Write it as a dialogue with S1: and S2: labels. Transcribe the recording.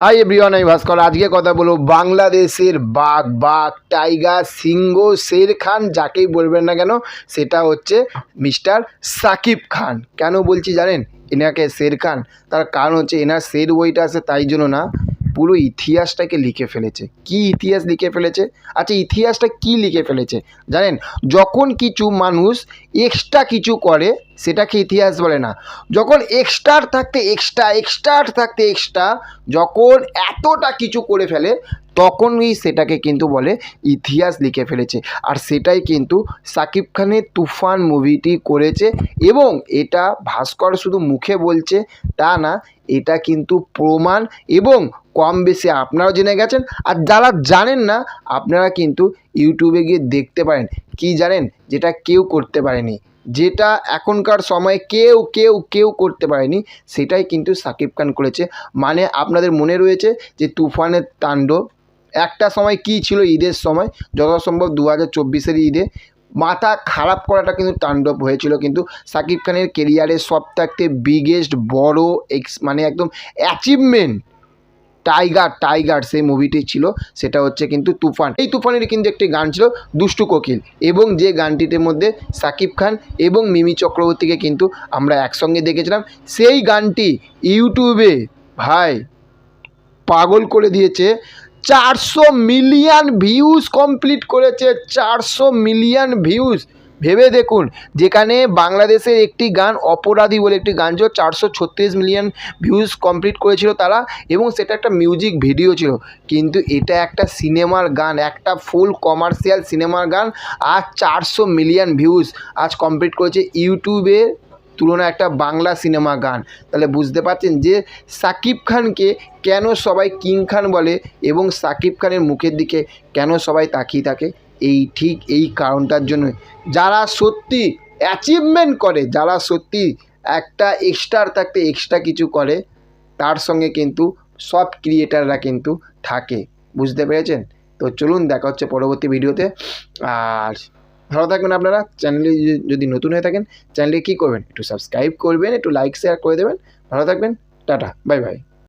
S1: Hi everyone আমি ভাস্কর। আজকে কথা বলব বাংলাদেশের বাঘ বাঘ, টাইগার, সিংহ, শের খান, যাকেই বলবেন না কেন, সেটা হচ্ছে মিস্টার সাকিব খান। কেন বলছি জানেন? এনাকে শের খান। তার কারণ হচ্ছে এনার শের বইটা আছে, তাই জন্য না। পুরো ইতিহাসটাকে লিখে ফেলেছে। কি ইতিহাস লিখে ফেলেছে? আচ্ছা ইতিহাসটা কি লিখে ফেলেছে? জানেন, যখন কিছু মানুষ এক্সট্রা কিছু করে, সেটাকে ইতিহাস বলে না। যখন এক্সট্রার থাকতে এক্সট্রা এক্সট্রার থাকতে এক্সট্রা যখন এতটা কিছু করে ফেলে, তখনই সেটাকে কিন্তু বলে ইতিহাস লিখে ফেলেছে। আর সেটাই কিন্তু সাকিব খানের তুফান মুভিটি করেছে এবং এটা ভাস্কর শুধু মুখে বলছে তা না, এটা কিন্তু প্রমাণ এবং কম বেশি আপনারাও জেনে গেছেন। আর যারা জানেন না, আপনারা কিন্তু ইউটিউবে গিয়ে দেখতে পারেন। কি জানেন? যেটা কেউ করতে পারেনি। যেটা এখনকার সময়ে কেউ কেউ কেউ করতে পারেনি, সেটাই কিন্তু সাকিব খান করেছে। মানে আপনাদের মনে রয়েছে যে তুফানের তাণ্ডব একটা সময় কি ছিল ঈদের সময়? যথাসম্ভব দু হাজার চব্বিশের ঈদে মাথা খারাপ করাটা কিন্তু তাণ্ডব হয়েছিল। কিন্তু সাকিব খানের কেরিয়ারের সব থাকতে বিগেস্ট বড় এক্স মানে একদম অ্যাচিভমেন্ট টাইগার টাইগার সেই মুভিটি ছিল। সেটা হচ্ছে কিন্তু তুফান। এই তুফানের কিন্তু একটি গান ছিল দুষ্টু কোকিল এবং যে গানটির মধ্যে সাকিব খান এবং মিমি চক্রবর্তীকে কিন্তু আমরা একসঙ্গে দেখেছিলাম। সেই গানটি ইউটিউবে ভাই পাগল করে দিয়েছে। চারশো মিলিয়ন ভিউজ কমপ্লিট করেছে, চারশো মিলিয়ন ভিউজ ভেবে দেখুন, যেখানে বাংলাদেশের একটি গান অপরাধী বলে একটি গান ছিল চারশো ছত্রিশ মিলিয়ন ভিউজ কমপ্লিট করেছিল তারা এবং সেটা একটা মিউজিক ভিডিও ছিল। কিন্তু এটা একটা সিনেমার গান, একটা ফুল কমার্শিয়াল সিনেমার গান, আর চারশো মিলিয়ন ভিউজ আজ কমপ্লিট করেছে ইউটিউবে তুলনায় একটা বাংলা সিনেমা গান। তাহলে বুঝতে পারছেন যে সাকিব খানকে কেন সবাই কিং খান বলে এবং সাকিব খানের মুখের দিকে কেন সবাই তাকিয়ে থাকে? এই ঠিক এই কারণটার জন্য। যারা সত্যি অ্যাচিভমেন্ট করে, যারা সত্যি একটা এক্সট্রার থাকতে এক্সট্রা কিছু করে, তার সঙ্গে কিন্তু সব ক্রিয়েটাররা কিন্তু থাকে। বুঝতে পেরেছেন? তো চলুন দেখা হচ্ছে পরবর্তী ভিডিওতে। আর ভালো থাকবেন আপনারা। চ্যানেলে যদি নতুন হয়ে থাকেন চ্যানেলে কী করবেন? একটু সাবস্ক্রাইব করবেন, একটু লাইক শেয়ার করে দেবেন। ভালো থাকবেন। টাটা। Bye bye